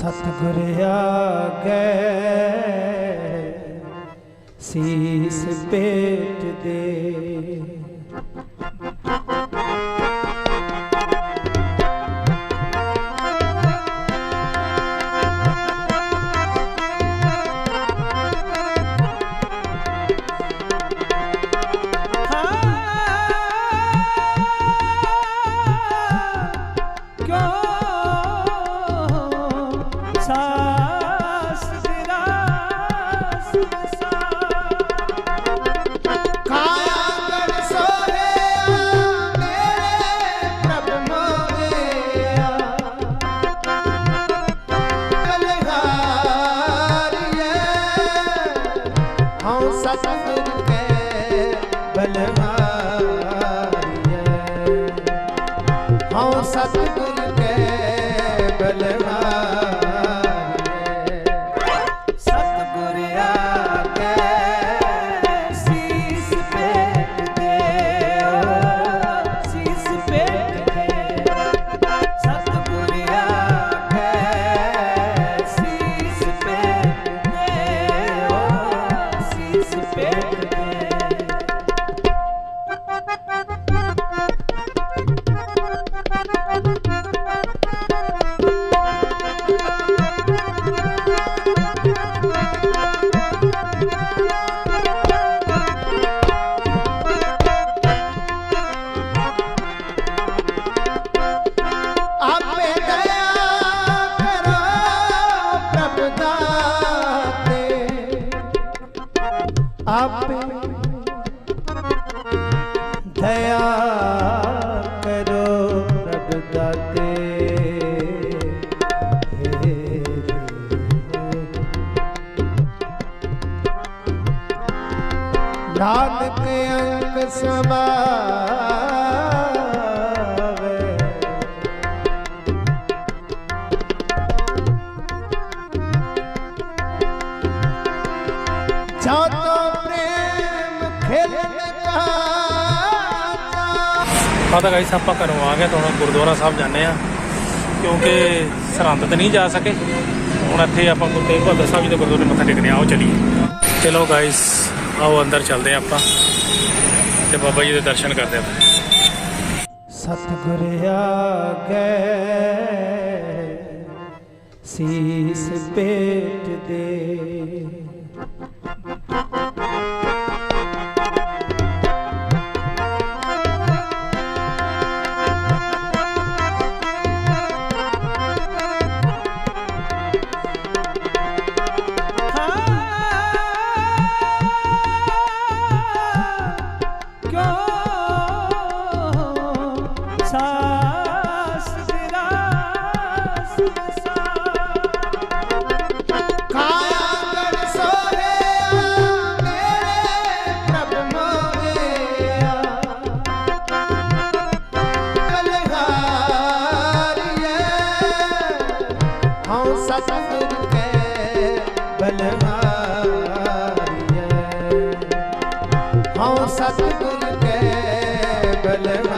ਸਤਿਗੁਰ ਆਗੇ ਸੀਸ ਪੇਟ ਦੇ। ਕਿਉਂ ਸਤਿਗੁਰ ਕੇ ਬਲਹਾਰੀਏ ਹਉ ਸਤਿਗੁਰ ਸੀਸ ਦਇਆ ਕਰੋ ਪ੍ਰਭ ਦਾਤੇ ਨਾਨਕ ਅੰਕ ਸਮਾਵੇ ਆ ਤਾਂ ਗਾਈਸ ਆਪਾਂ ਘਰੋਂ ਆ ਗਏ ਤਾਂ ਹੁਣ ਗੁਰਦੁਆਰਾ ਸਾਹਿਬ ਜਾਂਦੇ ਆ ਕਿਉਂਕਿ ਸਰਹੰਦ ਤੇ ਨਹੀਂ ਜਾ ਸਕੇ। ਹੁਣ ਇੱਥੇ ਆਪਾਂ ਗੁਰੂ ਤੇਗ ਬਹਾਦਰ ਸਾਹਿਬ ਜੀ ਦੇ ਗੁਰਦੁਆਰੇ ਮੱਥਾ ਟੇਕਣੇ ਆਓ, ਚਲੀਏ। ਚਲੋ ਗਾਈਸ ਆਓ ਅੰਦਰ ਚੱਲਦੇ ਆ ਆਪਾਂ ਤੇ ਬਾਬਾ ਜੀ ਦੇ ਦਰਸ਼ਨ ਕਰਦੇ ਆਪਾਂ। ਸਤਿਗੁਰ ਆਗੇ, ਸੀਸ ਪੇਟ ਦੇ। ਸਤਿਗੁਰ ਕੇ ਬਲਹਾਰੀਏ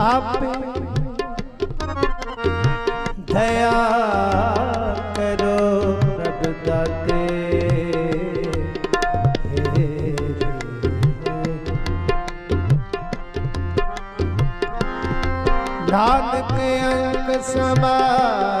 ਆਪੇ ਦਇਆ ਕਰੋ ਪ੍ਰਭ ਦਾਤੇ ਨਾਨਕ ਅੰਕ ਸਮਾਵੇ